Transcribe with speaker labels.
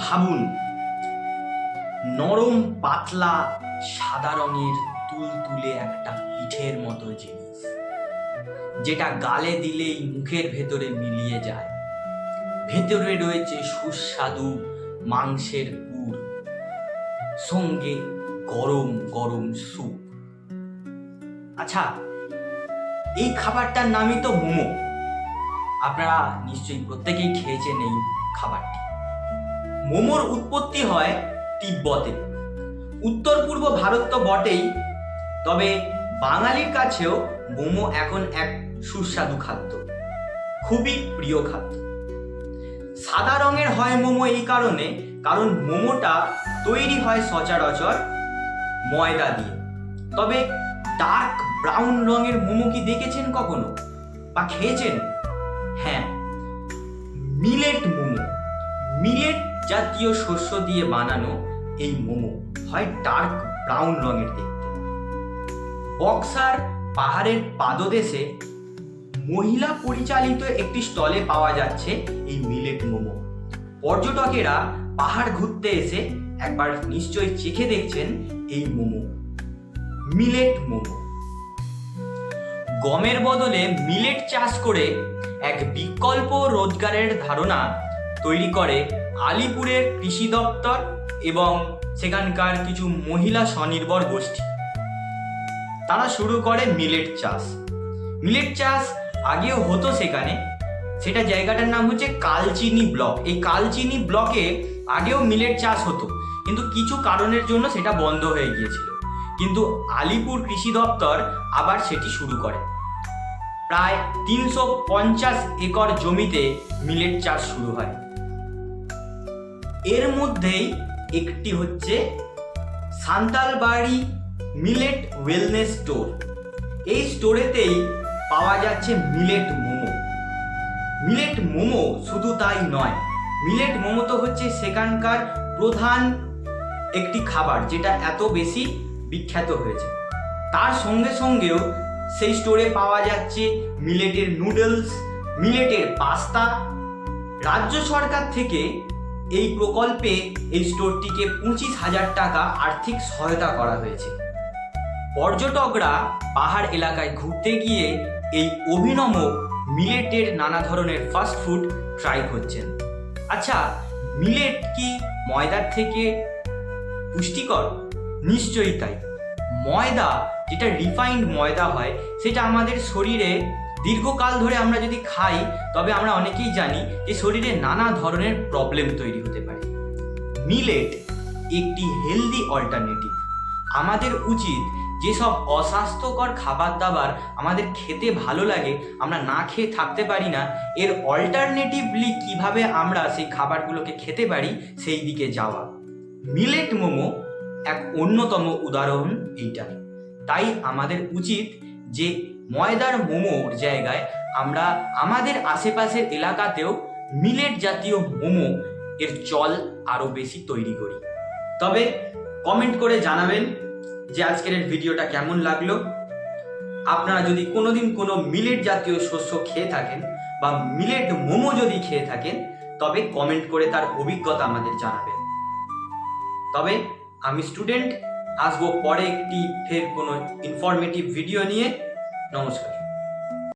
Speaker 1: ভাবুন, নরম, পাতলা, সাদা রঙের তুলতুলে একটা পিঠের মতো জিনিস, যেটা গালে দিলেই মুখের ভেতরে মিলিয়ে যায়। ভেতরে রয়েছে সুস্বাদু মাংসের পুর সঙ্গে গরম গরম স্যুপ। আচ্ছা এই খাবারটার নামই তো মোমো। আপনারা নিশ্চয়ই প্রত্যেকেই খেয়েছেন এই খাবারটি। মোমোর উৎপত্তি হয় তিব্বতে। উত্তর পূর্ব ভারত তো বটেই, তবে বাঙালির কাছেও মোমো এখন এক সুস্বাদু খাদ্য, খুবই প্রিয় খাদ্য। সাদা রঙের হয় মোমো এই কারণে, কারণ মোমোটা তৈরি হয় সচরাচর ময়দা দিয়ে। তবে ডার্ক ব্রাউন রঙের মোমো কি দেখেছেন কখনো? বা খেয়েছেন? হ্যাঁ মিলেট জাতীয় শস্য দিয়ে বানানো এই মোমো হয় ডার্ক ব্রাউন রঙের দেখতে। বক্সার পাহাড়ের পাদদেশে মহিলা পরিচালিত একটি স্টলে পাওয়া যাচ্ছে এই মিলেট মোমো। পর্যটকেরা পাহাড় ঘুরতে এসে একবার নিশ্চয়ই চেখে দেখছেন এই মোমো, মিলেট মোমো। গমের বদলে মিলেট চাষ করে এক বিকল্প রোজগারের ধারণা তৈরি করে আলিপুরের কৃষি দপ্তর এবং সেখানকার কিছু মহিলা স্বনির্ভর গোষ্ঠী। তারা শুরু করে মিলেট চাষ। মিলেট চাষ আগেও হতো সেখানে। সেটা জায়গাটার নাম হচ্ছে কালচিনি ব্লক। এই কালচিনি ব্লকে আগেও মিলেট চাষ হতো, কিন্তু কিছু কারণের জন্য সেটা বন্ধ হয়ে গিয়েছিল। কিন্তু আলিপুর কৃষি দপ্তর আবার সেটি শুরু করে। প্রায় তিনশো পঞ্চাশ একর জমিতে মিলেট চাষ শুরু হয়। এর মধ্যেই একটি হচ্ছে সান্তালবাড়ি মিলেট ওয়েলনেস স্টোর এই স্টোরেতেই পাওয়া যাচ্ছে মিলেট মোমো। মিলেট মোমো শুধু তাই নয়, মিলেট মোমো তো হচ্ছে সেখানকার প্রধান একটি খাবার যেটা এত বেশি বিখ্যাত হয়েছে। তার সঙ্গে সঙ্গেও সেই স্টোরে পাওয়া যাচ্ছে মিলেটের নুডলস মিলেটের পাস্তা। রাজ্য সরকার থেকে এই প্রকল্পে এই স্টোরটিকে পঁচিশ হাজার টাকা আর্থিক সহায়তা করা হয়েছে। পর্যটকরা পাহাড় এলাকায় ঘুরতে গিয়ে এই অভিনব মিলেটের নানা ধরনের ফাস্ট ফুড ট্রাই করছেন। আচ্ছা মিলেট কি ময়দার থেকে পুষ্টিকর? নিশ্চয়ই তাই। ময়দা, যেটা রিফাইন্ড ময়দা হয়, সেটা আমাদের শরীরে দীর্ঘকাল ধরে আমরা যদি খাই, তবে আমরা অনেকেই জানি যে শরীরে নানা ধরনের প্রবলেম তৈরি হতে পারে। মিলেট একটি হেলদি অল্টারনেটিভ আমাদের উচিত যেসব অস্বাস্থ্যকর খাবার দাবার আমাদের খেতে ভালো লাগে, আমরা না খেয়ে থাকতে পারি না, এর অল্টারনেটিভলি কীভাবে আমরা সেই খাবারগুলোকে খেতে পারি, সেই দিকে যাওয়া। মিলেট মোমো এক অন্যতম উদাহরণ এইটার তাই আমাদের উচিত যে ময়দার মোমোর জায়গায় আমরা আমাদের আশেপাশের এলাকাতেও মিলেট জাতীয় মোমো এর চল আরও বেশি তৈরি করি। তবে কমেন্ট করে জানাবেন যে আজকের এই ভিডিওটা কেমন লাগল। আপনারা যদি কোনোদিন কোনো মিলেট জাতীয় শস্য খেয়ে থাকেন বা মিলেট মোমো যদি খেয়ে থাকেন, তবে কমেন্ট করে তার অভিজ্ঞতা আমাদের জানাবেন। তবে আমি স্টুডেন্ট আসব পরে একটি ফের কোনো ইনফরমেটিভ ভিডিও নিয়ে। নমস্কার